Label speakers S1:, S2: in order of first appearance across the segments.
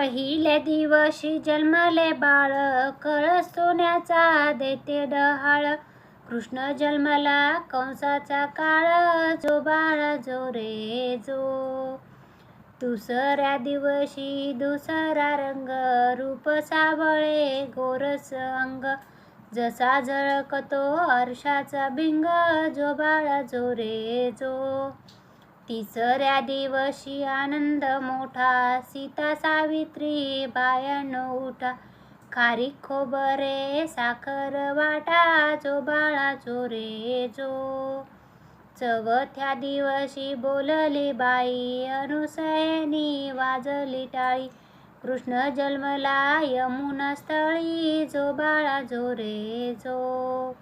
S1: पहिल्या दिवशी जन्मले बाळ कळ सोन्याचा देते डहाळ. कृष्ण जन्मला कंसाचा काळ जो बाळ जो रे जो. दुसऱ्या दिवशी दुसरा रंग रूप सावळे गोरस अंग जसा झळकतो अर्षाचा भिंग जो बाळा जो रे जो. तिसऱ्या दिवशी आनंद मोठा सीता सावित्री बायन उठा. खारी खोबरे साखर वाटा जो बाळा जो रे जो. चवथ्या दिवशी बोलली बाई अनुसयनी वाजली टाळी. कृष्ण जन्मला यमुना स्थळी जो बाळा जो रे जो.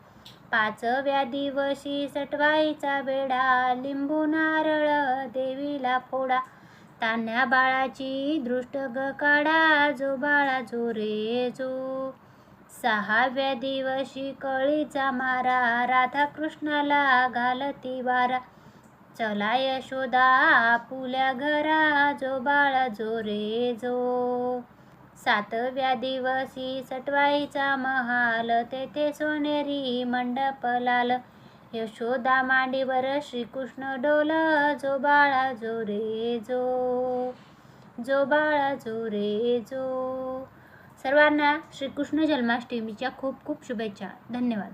S1: पाचव्या दिवशी सटवाईचा बेडा लिंबू नारळ देवीला फोडा. तान्या बाळाची दृष्ट ग काढा जो बाळा जो रे जो. सहाव्या दिवशी कळीचा मारा राधा कृष्णाला घालती वारा. चला यशोदा आपुल्या घरा जो बाळा जो रे जो. सातव्या दिवशी सटवाईचा महाल तेथे सोनेरी मंडप लाल यशोदा मांडीवर श्रीकृष्ण डोल जो बाळा जो रे जो जो बाळा जो रे जो. सर्वांना श्रीकृष्ण जन्माष्टमीच्या खूप खूप शुभेच्छा. धन्यवाद.